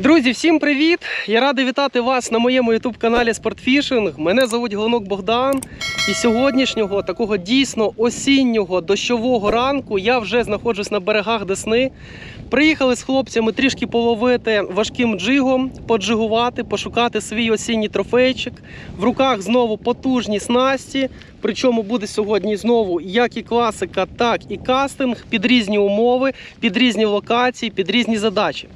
Друзі, всім привіт! Я радий вітати вас на моєму youtube каналі Спортфішинг. Мене звуть Глонок Богдан. І сьогоднішнього такого дійсно осіннього дощового ранку я вже знаходжусь на берегах Десни. Приїхали з хлопцями трішки половити важким джигом, поджигувати, пошукати свій осінній трофейчик. В руках знову потужні снасті. Причому буде сьогодні знову як і класика, так і кастинг під різні умови, під різні локації, під різні задачі.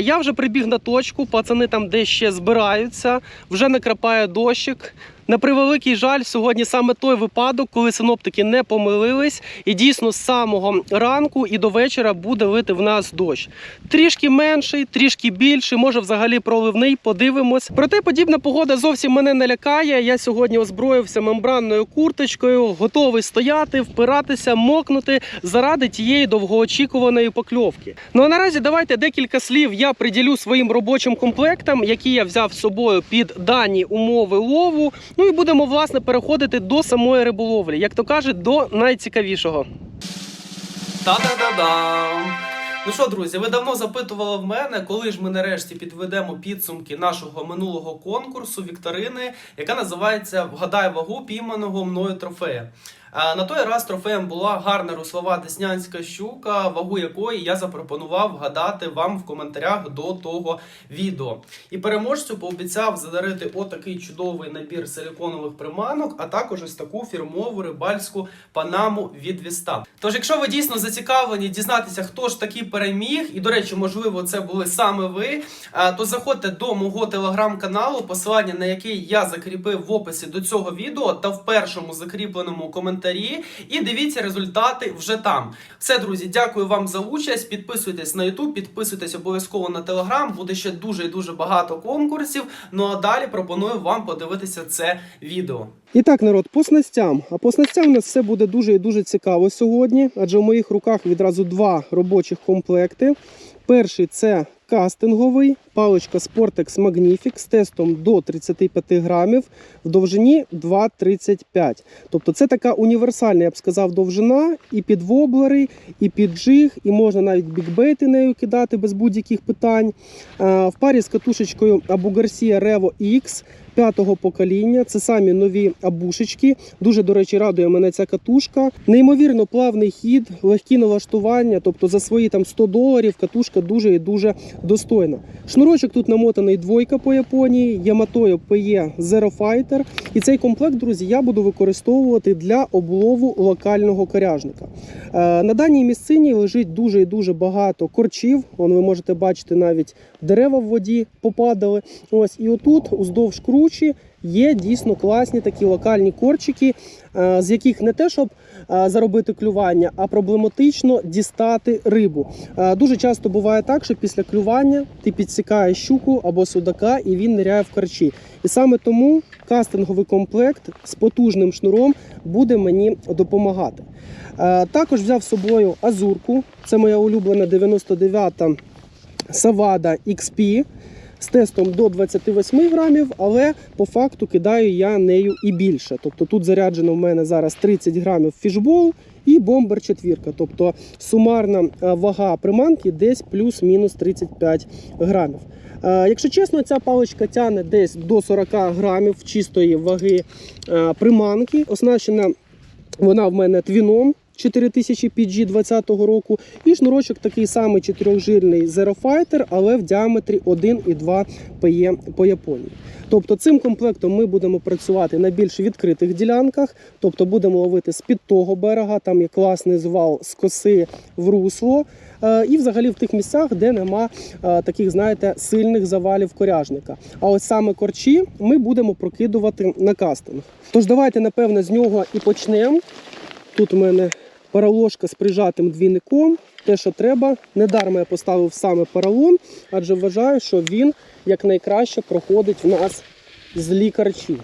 Я вже прибіг на точку, пацани там десь ще збираються, вже накрапає дощик. На превеликий жаль, сьогодні саме той випадок, коли синоптики не помилились, і дійсно з самого ранку і до вечора буде лити в нас дощ. Трішки менший, трішки більший, може взагалі проливний. Подивимось. Проте подібна погода зовсім мене не лякає. Я сьогодні озброївся мембранною курточкою, готовий стояти, впиратися, мокнути заради тієї довгоочікуваної покльовки. Ну а наразі давайте декілька слів я приділю своїм робочим комплектам, які я взяв з собою під дані умови лову. Ну і будемо власне переходити до самої риболовлі, як то кажуть, до найцікавішого. Та-да-да-дам! Ну що, друзі, ви давно запитували в мене, коли ж ми нарешті підведемо підсумки нашого минулого конкурсу вікторини, яка називається Вгадай вагу пійманого мною трофея. На той раз трофеєм була гарна руслова деснянська щука, вагу якої я запропонував вгадати вам в коментарях до того відео. І переможцю пообіцяв задарити отакий чудовий набір силіконових приманок, а також ось таку фірмову рибальську панаму від Віста. Тож, якщо ви дійсно зацікавлені дізнатися, хто ж таки переміг, і до речі, можливо, це були саме ви, то заходьте до мого телеграм-каналу, посилання на який я закріпив в описі до цього відео та в першому закріпленому коментарі. І дивіться результати вже там. Все, друзі, дякую вам за участь. Підписуйтесь на YouTube, підписуйтесь обов'язково на Telegram. Буде ще дуже і дуже багато конкурсів. Ну а далі пропоную вам подивитися це відео. І так, народ, по снастям. А по снастям у нас все буде дуже і дуже цікаво сьогодні, адже в моїх руках відразу два робочих комплекти. Перший це кастинговий, паличка Sportex Magnific з тестом до 35 грамів в довжині 2,35. Тобто це така універсальна, я б сказав, довжина і під воблери, і під джиг, і можна навіть бікбейти нею кидати без будь-яких питань. В парі з катушечкою Abu Garcia Revo X п'ятого покоління. Це самі нові абушечки. Дуже, до речі, радує мене ця катушка. Неймовірно плавний хід, легкі налаштування. Тобто за свої там 100 доларів катушка дуже і дуже достойна. Шнурочок тут намотаний двойка по Японії, Yamato PE Zero Fighter. І цей комплект, друзі, я буду використовувати для облову локального коряжника. Е, На даній місцині лежить дуже і дуже багато корчів. Вон ви можете бачити навіть дерева в воді попадали. Ось і отут, уздовж кручі, є дійсно класні такі локальні корчики, е, з яких не те, щоб е, заробити клювання, а проблематично дістати рибу. Е, Дуже часто буває так, що після клювання ти підсікаєш щуку або судака, і він ниряє в корчі. І саме тому кастинговий комплект з потужним шнуром буде мені допомагати. Також взяв з собою азурку. Це моя улюблена 99-та Savada XP з тестом до 28 грамів, але по факту кидаю я нею і більше. Тобто тут заряджено в мене зараз 30 грамів фішбол і бомбер четвірка. Тобто сумарна е, вага приманки десь плюс-мінус 35 грамів. Е, Якщо чесно, ця паличка тягне десь до 40 грамів чистої ваги е, приманки. Оснащена вона в мене твіном 4000 PG 20 року. І шнурочок такий самий чотирьохжильний Zero Fighter, але в діаметрі 1,2 PE по Японії. Тобто цим комплектом ми будемо працювати на більш відкритих ділянках, тобто будемо ловити з під того берега, там є класний звал з коси в русло. е, І взагалі в тих місцях, де нема е, таких, знаєте, сильних завалів коряжника. А ось саме корчі ми будемо прокидувати на кастинг. Тож давайте, напевне, з нього і почнемо. Тут у мене параложка з прижатим двійником. Те, що треба. Недарма я поставив саме паралон, адже вважаю, що він якнайкраще проходить в нас з лікарчі.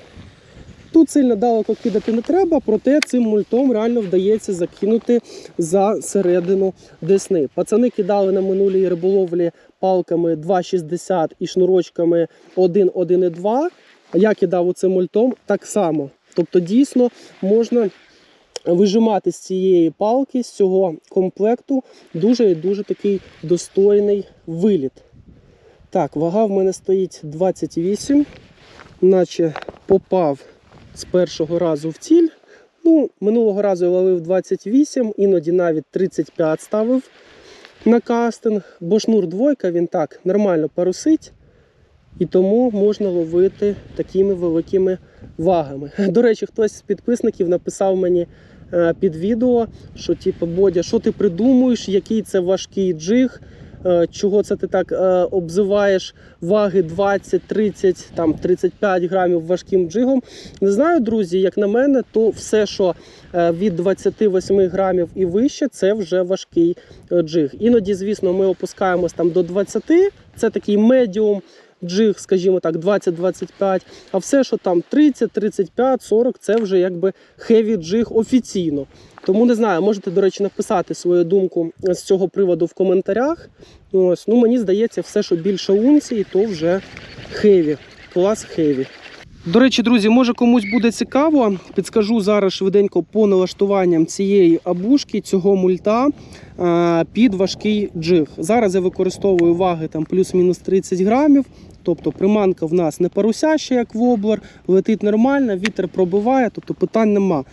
Тут сильно далеко кидати не треба, проте цим мультом реально вдається закинути за середину десни. Пацани кидали на минулій риболовлі палками 2,60 і шнурочками 1,1,2. Я кидав оцим мультом так само. Тобто, дійсно можна вижимати з цієї палки, з цього комплекту дуже і дуже такий достойний виліт. Так, вага в мене стоїть 28, наче попав з першого разу в ціль. Ну, минулого разу я ловив 28, іноді навіть 35 ставив на кастинг, бо шнур двойка він так нормально парусить, і тому можна ловити такими великими вагами. До речі, хтось з підписників написав мені під відео, що типу, Бодя, що ти придумуєш, який це важкий джиг, е, чого це ти так е, обзиваєш ваги 20, 30, там 35 грамів важким джигом. Не знаю, друзі, як на мене, то все, що е, від 28 грамів і вище, це вже важкий е, джиг. Іноді, звісно, ми опускаємось там до 20, це такий медіум джиг, скажімо так, 20-25, а все, що там 30, 35, 40, це вже якби хеві джиг офіційно. Тому не знаю, можете, до речі, написати свою думку з цього приводу в коментарях. Ось, ну мені здається, все, що більше унції, то вже хеві. Клас хеві. До речі, друзі, може комусь буде цікаво. Підскажу зараз швиденько по налаштуванням цієї абушки, цього мульта під важкий джиг. Зараз я використовую ваги там плюс-мінус 30 грамів. Тобто приманка в нас не парусяща, як воблер, летить нормально, вітер пробиває, тобто питань нема.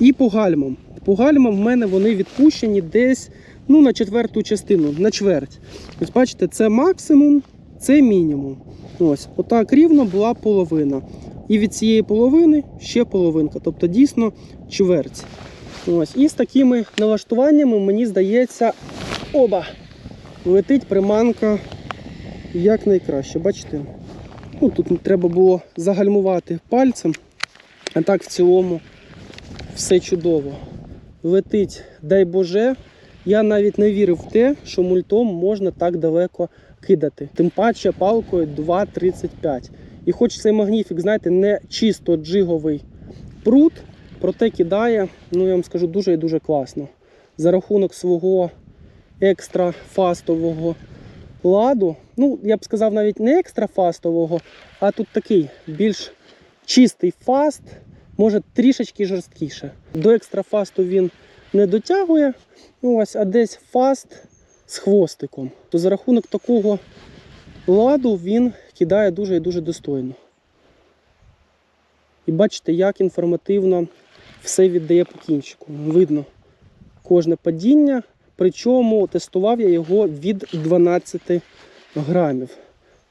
І по гальмам. По гальмам в мене вони відпущені десь ну, на четверту частину, на чверть. Ось бачите, це максимум, це мінімум. Ось, отак рівно була половина. І від цієї половини ще половинка, тобто дійсно чверть. Ось. І з такими налаштуваннями, мені здається, оба, летить приманка як найкраще. Бачите? Ну, тут треба було загальмувати пальцем, а так в цілому все чудово. Летить, дай Боже. Я навіть не вірив в те, що мультом можна так далеко кидати. Тим паче палкою 2,35. І хоч цей магніфік, знаєте, не чисто джиговий прут, проте кидає, ну я вам скажу, дуже і дуже класно. За рахунок свого екстра фастового ладу, ну я б сказав, навіть не екстра фастового, а тут такий більш чистий фаст, може трішечки жорсткіше. До екстра фасту він не дотягує, ну, ось, а десь фаст з хвостиком. То за рахунок такого ладу він кидає дуже і дуже достойно. І бачите, як інформативно все віддає по кінчику. Видно кожне падіння. Причому тестував я його від 12 грамів.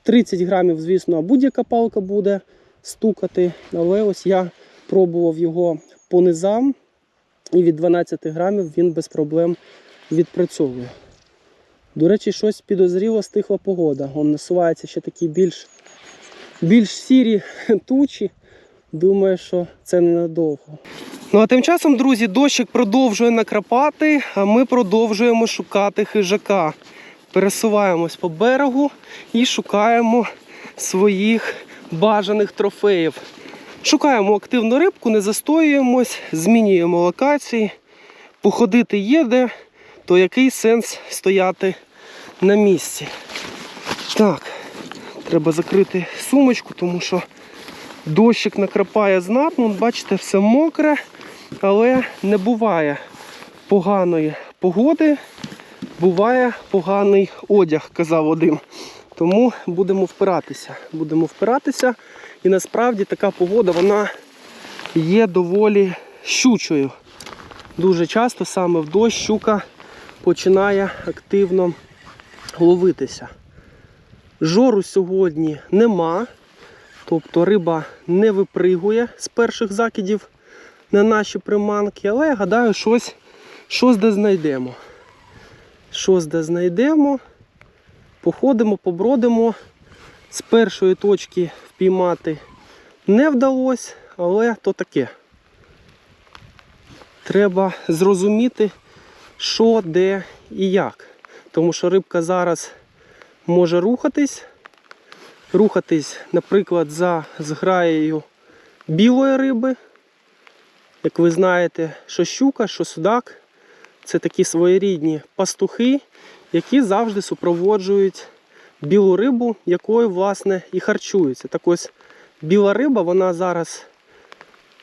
30 грамів, звісно, будь-яка палка буде стукати, але ось я пробував його по низам, і від 12 грамів він без проблем відпрацьовує. До речі, щось підозріло стихла погода. Он насувається ще такі більш, більш сірі тучі. Думаю, що це ненадовго. Ну а тим часом, друзі, дощик продовжує накрапати, а ми продовжуємо шукати хижака. Пересуваємось по берегу і шукаємо своїх бажаних трофеїв. Шукаємо активну рибку, не застоюємось, змінюємо локації. Походити є де, то який сенс стояти на місці. Так, треба закрити сумочку, тому що дощик накрапає знатно. Бачите, все мокре, але не буває поганої погоди, буває поганий одяг, казав один. Тому будемо впиратися. Будемо впиратися. І насправді така погода вона є доволі щучою. Дуже часто саме в дощ щука починає активно ловитися. Жору сьогодні нема, тобто риба не випригує з перших закидів на наші приманки, але я гадаю, щось, щось де знайдемо. Щось де знайдемо, походимо, побродимо. З першої точки впіймати не вдалося, але то таке. Треба зрозуміти, що, де і як. Тому що рибка зараз може рухатись. Рухатись, наприклад, за зграєю білої риби. Як ви знаєте, що щука, що судак це такі своєрідні пастухи, які завжди супроводжують білу рибу, якою, власне, і харчуються. Так ось біла риба, вона зараз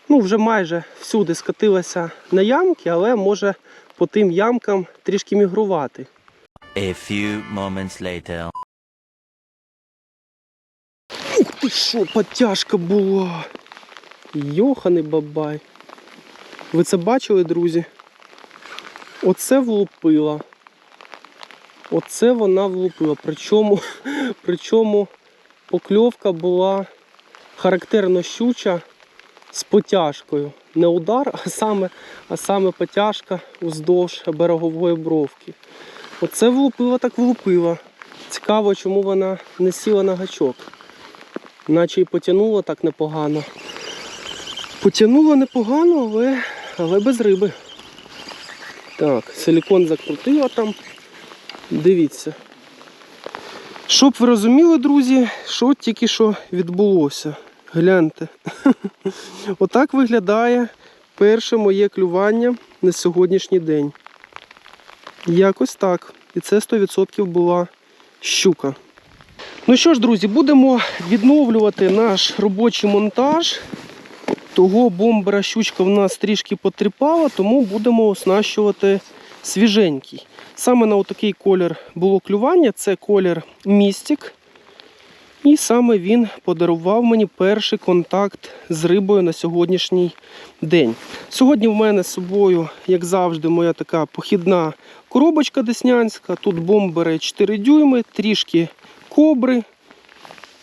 ну, вже майже всюди скотилася на ямки, але може по тим ямкам трішки мігрувати. A few moments later. ти що, потяжка була. Йоханий бабай. Ви це бачили, друзі? Оце влупила. Оце вона влупила. Причому, причому покльовка була характерно щуча з потяжкою. Не удар, а саме, а саме потяжка уздовж берегової бровки. Оце влупила так влупила. Цікаво, чому вона не сіла на гачок. Наче й потягнула так непогано. Потягнула непогано, але, але без риби. Так, силікон закрутила там. Дивіться. Щоб ви розуміли, друзі, що тільки що відбулося. Гляньте. Отак виглядає перше моє клювання на сьогоднішній день. Якось так. І це 100% була щука. Ну що ж, друзі, будемо відновлювати наш робочий монтаж. Того бомбера щучка в нас трішки потріпала, тому будемо оснащувати свіженький. Саме на отакий колір було клювання, це колір містик. І саме він подарував мені перший контакт з рибою на сьогоднішній день. Сьогодні в мене з собою, як завжди, моя така похідна коробочка деснянська. Тут бомбери 4 дюйми, трішки кобри.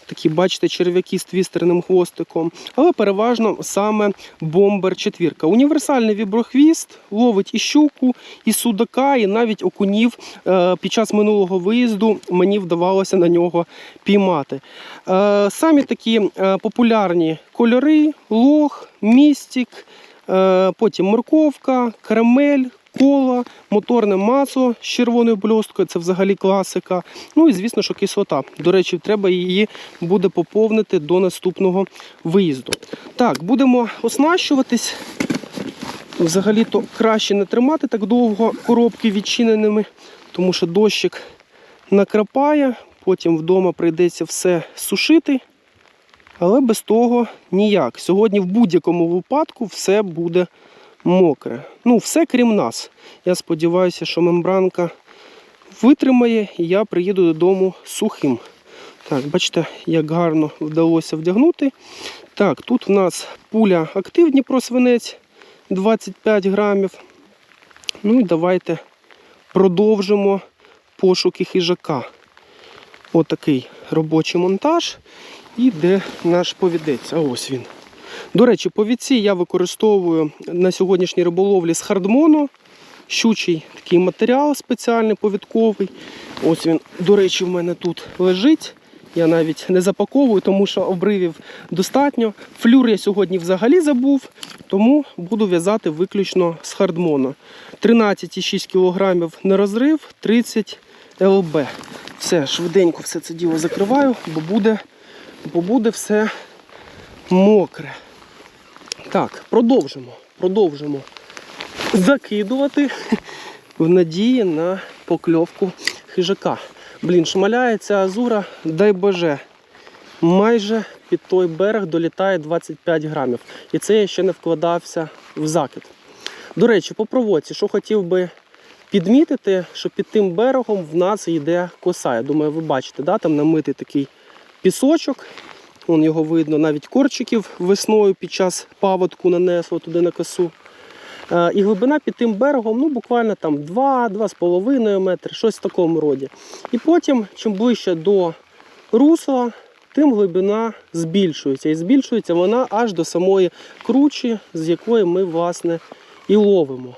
Такі, бачите, черв'яки з твістерним хвостиком, але переважно саме бомбер четвірка. Універсальний віброхвіст ловить і щуку, і судака, і навіть окунів. Е, Під час минулого виїзду мені вдавалося на нього піймати. Е, Самі такі е, популярні кольори: лох, містик, е, потім морковка, карамель. Кола, моторне масло з червоною бльосткою, це взагалі класика. Ну і звісно, що кислота. До речі, треба її буде поповнити до наступного виїзду. Так, будемо оснащуватись. Взагалі-то краще не тримати так довго коробки відчиненими, тому що дощик накрапає, потім вдома прийдеться все сушити. Але без того ніяк. Сьогодні в будь-якому випадку все буде мокре. Ну, все крім нас. Я сподіваюся, що мембранка витримає і я приїду додому сухим. Так, бачите, як гарно вдалося вдягнути. Так, тут в нас пуля активні просвинець 25 грамів. Ну і давайте продовжимо пошуки хижака. Отакий робочий монтаж. І де наш повідець? А ось він. До речі, повідці я використовую на сьогоднішній риболовлі з хардмону. Щучий такий матеріал спеціальний повідковий. Ось він, до речі, в мене тут лежить. Я навіть не запаковую, тому що обривів достатньо. Флюр я сьогодні взагалі забув, тому буду в'язати виключно з хардмона. 13,6 кг на розрив, 30 ЛБ. Все, швиденько все це діло закриваю, бо буде, бо буде все мокре. Так, продовжимо. Продовжимо закидувати в надії на покльовку хижака. Блін, шмаляється азура, дай боже. Майже під той берег долітає 25 грамів. І це я ще не вкладався в закид. До речі, по проводці, що хотів би підмітити, що під тим берегом в нас йде коса. Я думаю, ви бачите, да? там намитий такий пісочок. Вон його видно, навіть корчиків весною під час паводку нанесло туди на косу. Е, І глибина під тим берегом ну, буквально там 2-2,5 метри, щось в такому роді. І потім, чим ближче до русла, тим глибина збільшується. І збільшується вона аж до самої кручі, з якої ми, власне, і ловимо.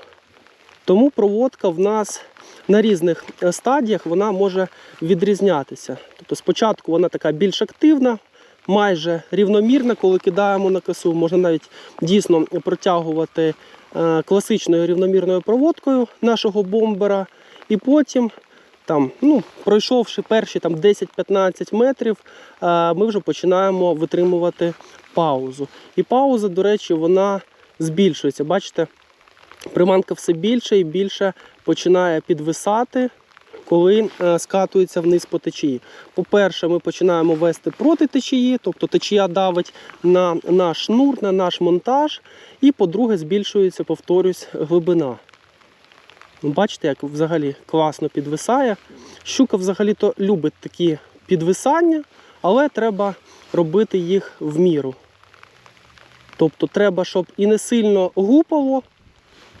Тому проводка в нас на різних е, стадіях вона може відрізнятися. Тобто спочатку вона така більш активна, майже рівномірна, коли кидаємо на косу, можна навіть дійсно протягувати е, класичною рівномірною проводкою нашого бомбера. І потім, там, ну, пройшовши перші 10-15 метрів, е, ми вже починаємо витримувати паузу. І пауза, до речі, вона збільшується. Бачите, приманка все більше і більше починає підвисати, коли е, скатується вниз по течії. По-перше, ми починаємо вести проти течії, тобто течія давить на наш шнур, на наш монтаж. І по-друге, збільшується, повторюсь, глибина. Ну, Бачите, як взагалі класно підвисає. Щука взагалі-то любить такі підвисання, але треба робити їх в міру. Тобто треба, щоб і не сильно гупало,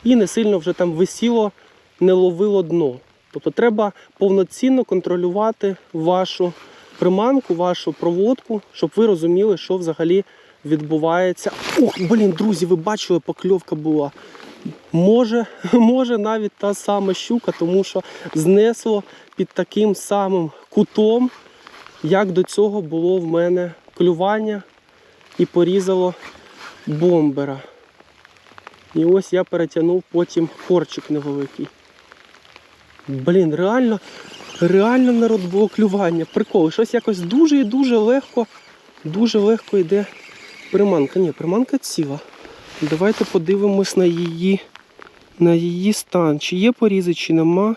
і не сильно вже там висіло, не ловило дно. Тобто треба повноцінно контролювати вашу приманку, вашу проводку, щоб ви розуміли, що взагалі відбувається. Ох, блін, друзі, ви бачили, покльовка була. Може, може навіть та сама щука, тому що знесло під таким самим кутом, як до цього було в мене клювання і порізало бомбера. І ось я перетягнув потім корчик невеликий. Блін, реально, реально народ було клювання. Прикол. Щось якось дуже і дуже легко, дуже легко йде приманка. Ні, приманка ціла. Давайте подивимось на її, на її стан. Чи є порізи, чи нема.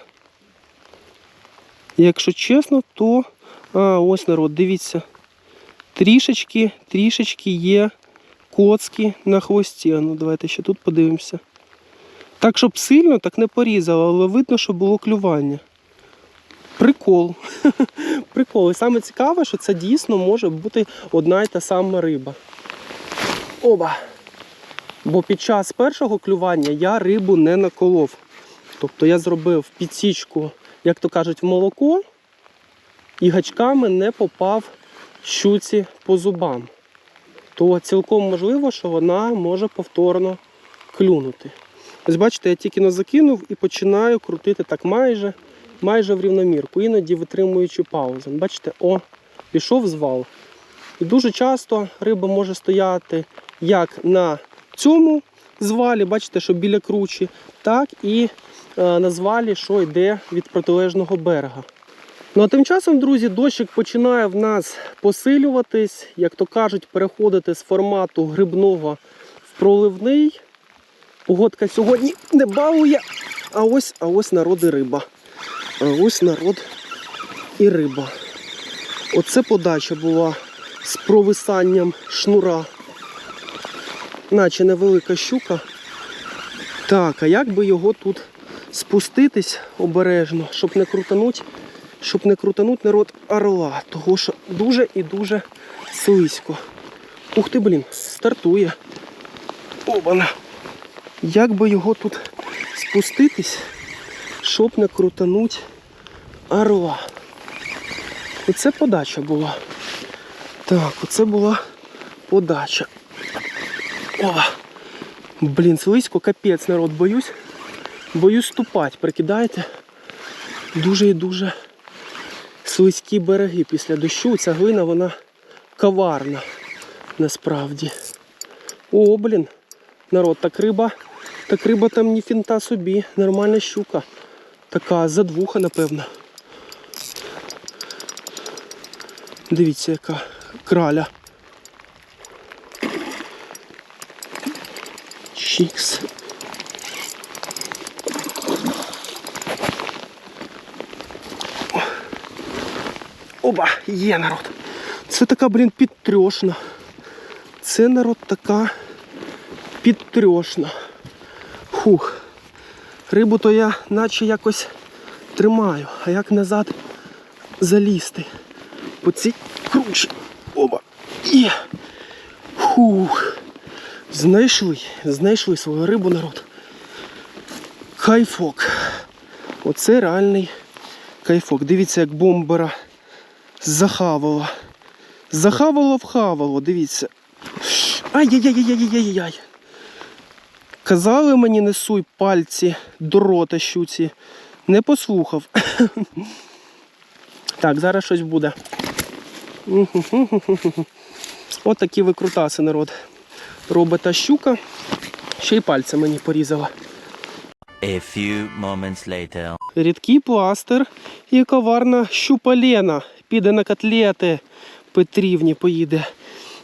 Якщо чесно, то. А, ось народ, дивіться. Трішечки, трішечки є коцки на хвості. Ну, давайте ще тут подивимося. Так, щоб сильно, так не порізало, але видно, що було клювання. Прикол. Прикол. І саме цікаве, що це дійсно може бути одна й та сама риба. Оба. Бо під час першого клювання я рибу не наколов. Тобто я зробив підсічку, як то кажуть, в молоко, і гачками не попав щуці по зубам. То цілком можливо, що вона може повторно клюнути. Ось бачите, я тільки закинув і починаю крутити так майже, майже в рівномірку, іноді витримуючи паузу. Бачите, о, пішов звал. І дуже часто риба може стояти як на цьому звалі, бачите, що біля кручі, так і е, на звалі, що йде від протилежного берега. Ну а тим часом, друзі, дощик починає в нас посилюватись, як то кажуть, переходити з формату грибного в проливний. Погодка сьогодні не балує, а ось, а ось народ і риба. А ось народ і риба. Оце подача була з провисанням шнура. Наче невелика щука. Так, а як би його тут спуститись обережно, щоб не крутануть, щоб не крутануть народ орла, того що дуже і дуже слизько. Ух ти, блін, стартує. Обана. Як би його тут спуститись, щоб не крутануть орла. Оце подача була. Так, оце була подача. О! Блін, слизько, капець, народ, боюсь. Боюсь ступати, прикидаєте? Дуже і дуже слизькі береги після дощу. Ця глина, вона коварна насправді. О, блін, народ, так риба, так риба там ні фінта собі, нормальна щука. Така задвуха, напевно. Дивіться, яка краля. Чікс. Оба, є народ. Це така, блін, підтрьошна. Це народ така підтрьошна. Фух. Рибу то я наче якось тримаю, а як назад залізти по цій кручі. Оба. Є. Фух. Знайшли, знайшли свою рибу народ. Кайфок. Оце реальний кайфок. Дивіться, як бомбера захавало. Захавало вхавало, дивіться. Ай-яй-яй-яй-яй-яй-яй. Казали мені не суй пальці до рота щуці. Не послухав. Так, зараз щось буде. От такі викрутаси, народ. Робить та щука. Ще й пальця мені порізала. A few moments later. Рідкий пластир і коварна щупалена. Піде на котлети. Петрівні поїде.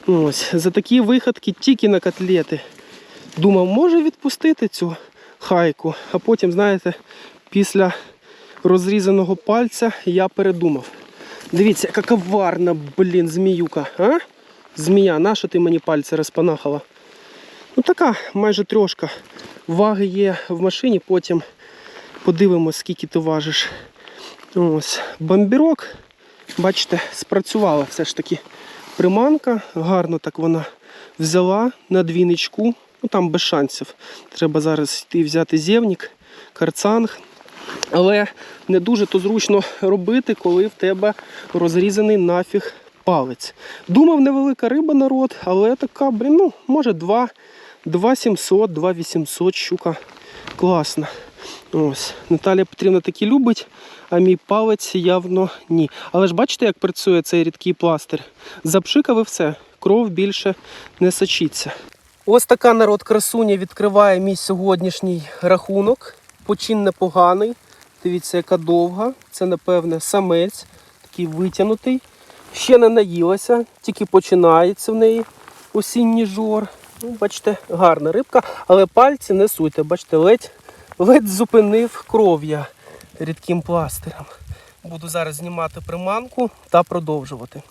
Ось. За такі виходки тільки на котлети. Думав, може відпустити цю хайку, а потім, знаєте, після розрізаного пальця я передумав. Дивіться, яка коварна, блін, зміюка, а? Змія, наша ти мені пальці розпанахала? Ну така, майже трошка. Ваги є в машині, потім подивимось, скільки ти важиш. Ось, бомбірок Бачите, спрацювала все ж таки приманка. Гарно так вона взяла на двіничку. Ну там без шансів. Треба зараз йти взяти зєвнік, карцанг. Але не дуже то зручно робити, коли в тебе розрізаний нафіг палець. Думав, невелика риба народ, але така, блін, ну, може 2, 2700, 2800 щука класна. Ось. Наталя Петрівна такі любить, а мій палець явно ні. Але ж бачите, як працює цей рідкий пластир? Запшикав і все, кров більше не сочиться. Ось така народ красуня відкриває мій сьогоднішній рахунок. Почин непоганий. Дивіться, яка довга. Це, напевне, самець, такий витягнутий. Ще не наїлася, тільки починається в неї осінній жор. Ну, бачите, гарна рибка, але пальці не суйте. Бачите, ледь, ледь зупинив кров я рідким пластирем. Буду зараз знімати приманку та продовжувати.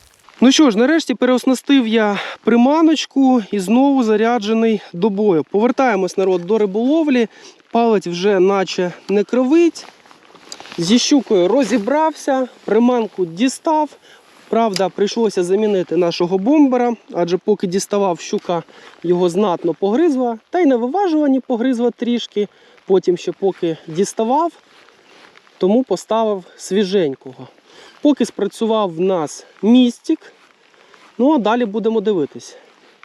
Ну що ж, нарешті переоснастив я приманочку і знову заряджений до бою. Повертаємось народ до риболовлі. Палець вже наче не кривить. Зі щукою розібрався, приманку дістав. Правда, прийшлося замінити нашого бомбера, адже поки діставав щука, його знатно погризла, та й на виважуванні погризла трішки. Потім ще поки діставав, тому поставив свіженького. Поки спрацював в нас містик, ну а далі будемо дивитись.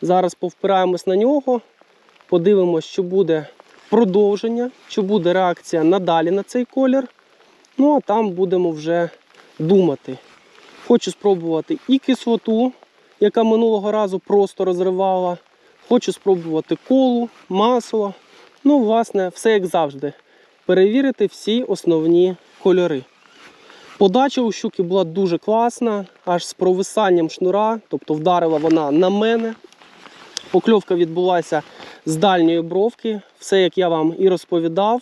Зараз повпираємось на нього, подивимось, що буде продовження, чи буде реакція надалі на цей колір. Ну а там будемо вже думати. Хочу спробувати і кислоту, яка минулого разу просто розривала. Хочу спробувати колу, масло. Ну, власне, все як завжди. Перевірити всі основні кольори. Подача у щуки була дуже класна, аж з провисанням шнура, тобто вдарила вона на мене. Покльовка відбулася з дальньої бровки, все як я вам і розповідав.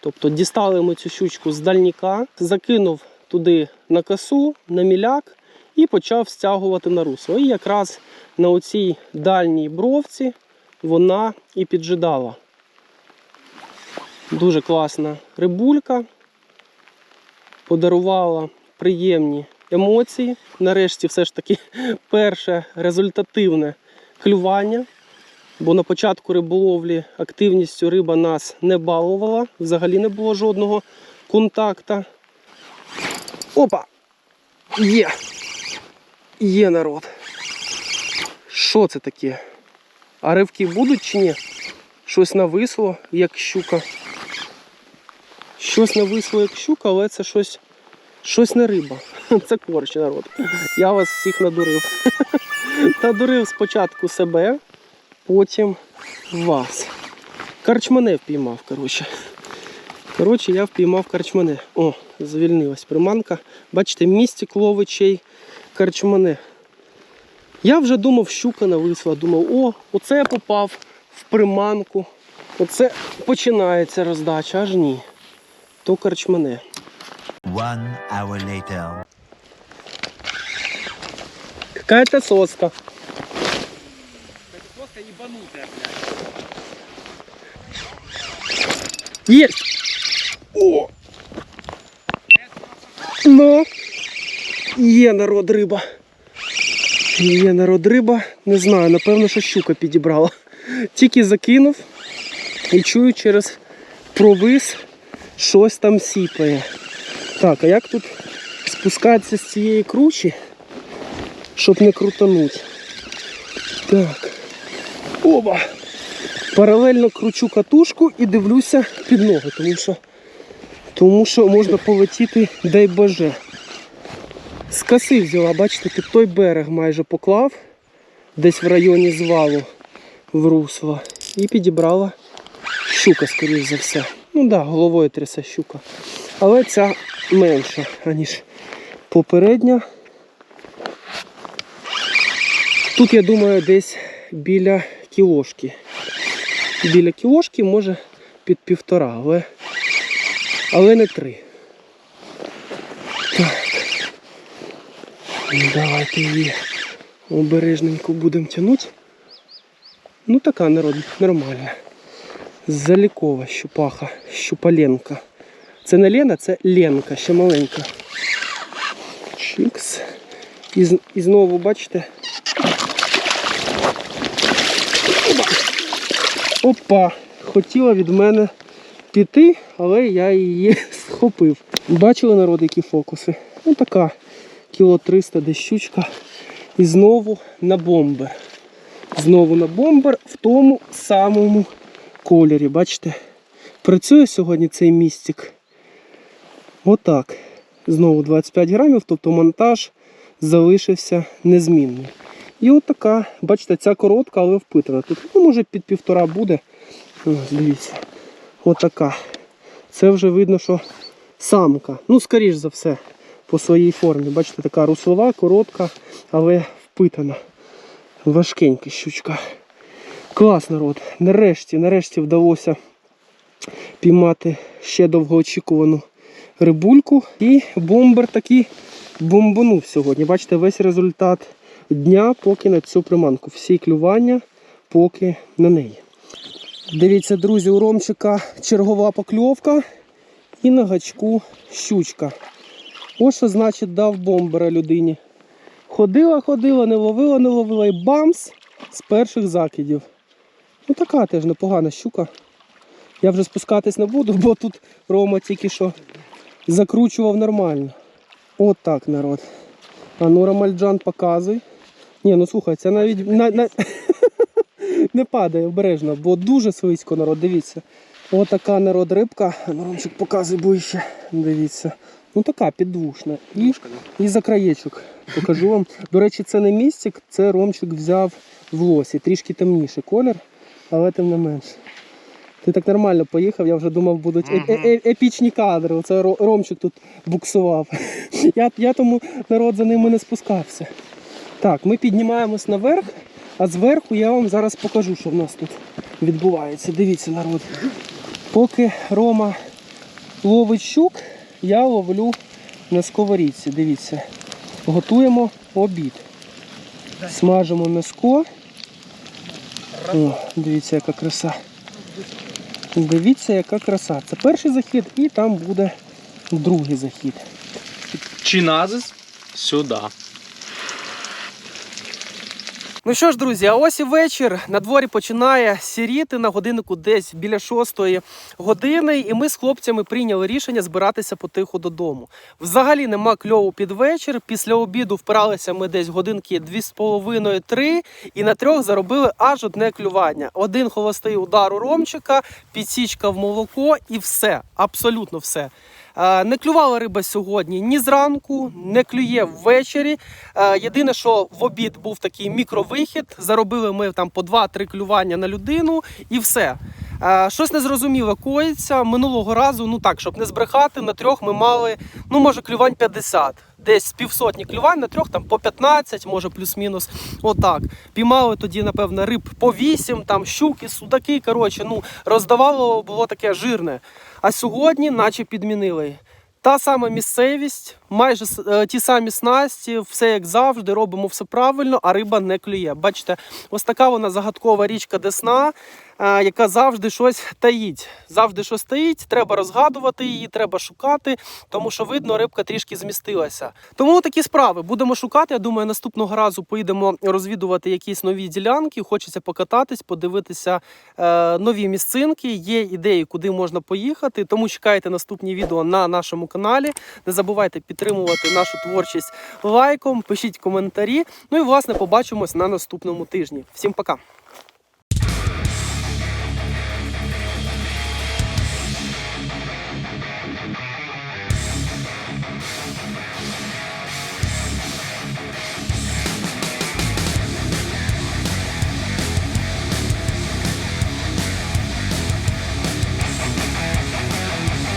Тобто дістали ми цю щучку з дальніка, закинув туди на косу, на міляк і почав стягувати на русло. І якраз на оцій дальній бровці вона і піджидала. Дуже класна рибулька. Подарувала приємні емоції. Нарешті все ж таки перше результативне клювання. Бо на початку риболовлі активністю риба нас не балувала, взагалі не було жодного контакта. Опа! Є! Є народ. Що це таке? А ривки будуть чи ні? Щось нависло, як щука. Щось нависло, як щука, але це щось, щось не риба. Це корч, народ. Я вас всіх надурив. Надурив спочатку себе, потім вас. Карчмане впіймав, коротше. Коротше, я впіймав карчмане. О, звільнилась приманка. Бачите, містик ловичей карчмане. Я вже думав, щука нависла. Думав, о, оце я попав в приманку. Оце починається роздача, аж ні. То карчмане. One hour later. Какая-то соска. Есть! О! Ну, є народ риба. Є народ риба. Не знаю, напевно, що щука підібрала. Тільки закинув і чую через провис щось там сіпає. Так, а як тут спускатися з цієї кручі, щоб не крутануть? Так. Оба! Паралельно кручу катушку і дивлюся під ноги, тому що, тому що можна полетіти, дай боже. З коси взяла, бачите, під той берег майже поклав, десь в районі звалу в русло. І підібрала щука, скоріш за все. Ну так, да, головою трясе щука. Але ця менша, аніж попередня. Тут, я думаю, десь біля кілошки. Біля кілошки, може під півтора, але, але не три. Так. Ну, давайте її обережненько будемо тягнути. Ну така народ, нормальна. Залікова щупаха, щупаленка. Це не Лена, це Ленка, ще маленька. Чікс. І, і знову, бачите. Опа. Опа! Хотіла від мене піти, але я її схопив. Бачили народ, які фокуси? Ну така кіло 300 десь щучка. І знову на бомбер. Знову на бомбер в тому самому кольорі. Бачите? Працює сьогодні цей містик. Отак. Знову 25 грамів, тобто монтаж залишився незмінний. І от така, бачите, ця коротка, але впитана. Тут, ну, може, під півтора буде. Ось, дивіться. Отака. Це вже видно, що самка. Ну, скоріш за все, по своїй формі. Бачите, така руслова, коротка, але впитана. Важкенька щучка. Клас, народ. Нарешті, нарешті вдалося піймати ще довгоочікувану рибульку. І бомбер такий бомбанув сьогодні. Бачите, весь результат дня поки на цю приманку. Всі клювання поки на неї. Дивіться, друзі, у Ромчика чергова покльовка і на гачку щучка. Ось що значить дав бомбера людині. Ходила, ходила, не ловила, не ловила і бамс з перших закидів. Ну така теж непогана щука. Я вже спускатись не буду, бо тут Рома тільки що закручував нормально. От так, народ. А ну Ромальджан показуй. Ні, ну слухай, це навіть на, на... не падає обережно, бо дуже слизько народ, дивіться. Отака народ рибка. Ну, Ромчик показуй ближче. Дивіться. Ну така підвушна. І, і за краєчок покажу вам. До речі, це не містик, це Ромчик взяв в лосі. Трішки темніший колір, але тим не менш. Ти так нормально поїхав, я вже думав, будуть е- е- е- епічні кадри. Оце Ромчик тут буксував. Я, я тому народ за ними не спускався. Так, ми піднімаємось наверх, а зверху я вам зараз покажу, що в нас тут відбувається. Дивіться, народ. Поки Рома ловить щук, я ловлю на сковорідці. Дивіться. Готуємо обід. Смажимо м'яско. О, дивіться, яка краса. Дивіться, яка краса. Це перший захід і там буде другий захід. Чиназис сюди. Ну що ж, друзі, а ось і вечір. На дворі починає сіріти на годиннику десь біля шостої години, і ми з хлопцями прийняли рішення збиратися потиху додому. Взагалі нема кльову під вечір. Після обіду впиралися ми десь годинки дві з половиною три, і на трьох заробили аж одне клювання. Один холостий удар у ромчика, підсічка в молоко, і все, абсолютно все. Е, Не клювала риба сьогодні ні зранку, не клює ввечері. Е, Єдине, що в обід був такий мікровихід. Заробили ми там по 2-3 клювання на людину і все. Е, Щось незрозуміле коїться. Минулого разу, ну так, щоб не збрехати, на трьох ми мали, ну може, клювань 50. Десь півсотні клювань на трьох там по 15, може плюс-мінус. Отак. Піймали тоді, напевно, риб по 8, там щуки, судаки. Коротше, ну роздавало було таке жирне. А сьогодні, наче підмінили. Та сама місцевість, майже е, ті самі снасті, все як завжди, робимо все правильно, а риба не клює. Бачите, ось така вона загадкова річка Десна, е, яка завжди щось таїть. Завжди щось таїть, треба розгадувати її, треба шукати, тому що видно, рибка трішки змістилася. Тому такі справи будемо шукати. Я думаю, наступного разу поїдемо розвідувати якісь нові ділянки. Хочеться покататись, подивитися е, нові місцинки. Є ідеї, куди можна поїхати. Тому чекайте наступні відео на нашому каналі. Не забувайте підтримувати нашу творчість лайком, пишіть коментарі. Ну і власне побачимось на наступному тижні. Всім пока!